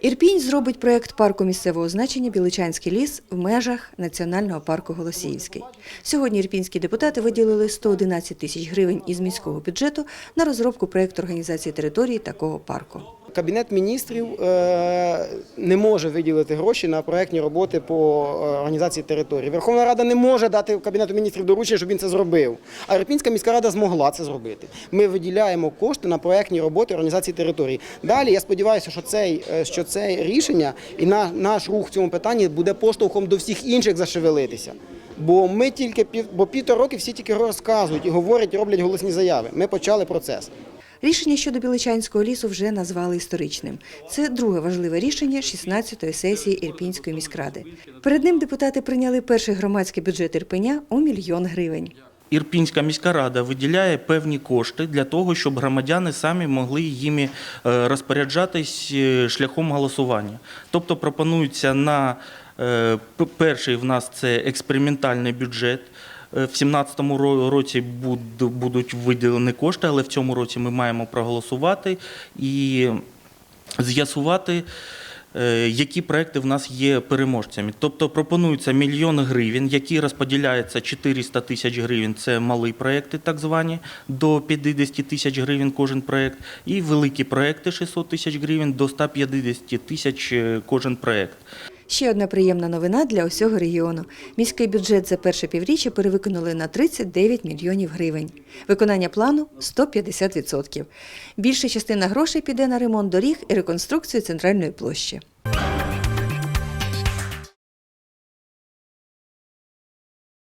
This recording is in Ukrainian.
Ірпінь зробить проєкт парку місцевого значення Біличанський ліс в межах Національного парку Голосіївський. Сьогодні ірпінські депутати виділили 111 тисяч гривень із міського бюджету на розробку проєкту організації території такого парку. Кабінет міністрів е, не може виділити гроші на проектні роботи по е, організації території. Верховна Рада не може дати Кабінету міністрів доручення, щоб він це зробив. А Ірпінська міська рада змогла це зробити. Ми виділяємо кошти на проектні роботи організації території. Далі я сподіваюся, що цей, е, що це рішення і на, наш рух в цьому питанні буде поштовхом до всіх інших зашевелитися. Бо ми тільки бо півтора роки всі тільки розказують і говорять, роблять голосні заяви. Ми почали процес. Рішення щодо Біличанського лісу вже назвали історичним. Це друге важливе рішення 16-ї сесії Ірпінської міськради. Перед ним депутати прийняли перший громадський бюджет Ірпеня у мільйон гривень. Ірпінська міська рада виділяє певні кошти для того, щоб громадяни самі могли їми е, розпоряджатись е, шляхом голосування. Тобто пропонується на е, перший в нас це експериментальний бюджет. Е, В 2017 році будуть виділені кошти, але в цьому році ми маємо проголосувати і з'ясувати, е, які проекти в нас є переможцями. Тобто пропонується мільйон гривень, які розподіляються 400 тисяч гривень. Це малі проекти, так звані, до 50 тисяч гривень кожен проект, і великі проекти 600 тисяч гривень до 150 тисяч е, кожен проект. Ще одна приємна новина для усього регіону. Міський бюджет за перше півріччя перевиконали на 39 мільйонів гривень. Виконання плану 150%. Більша частина грошей піде на ремонт доріг і реконструкцію центральної площі.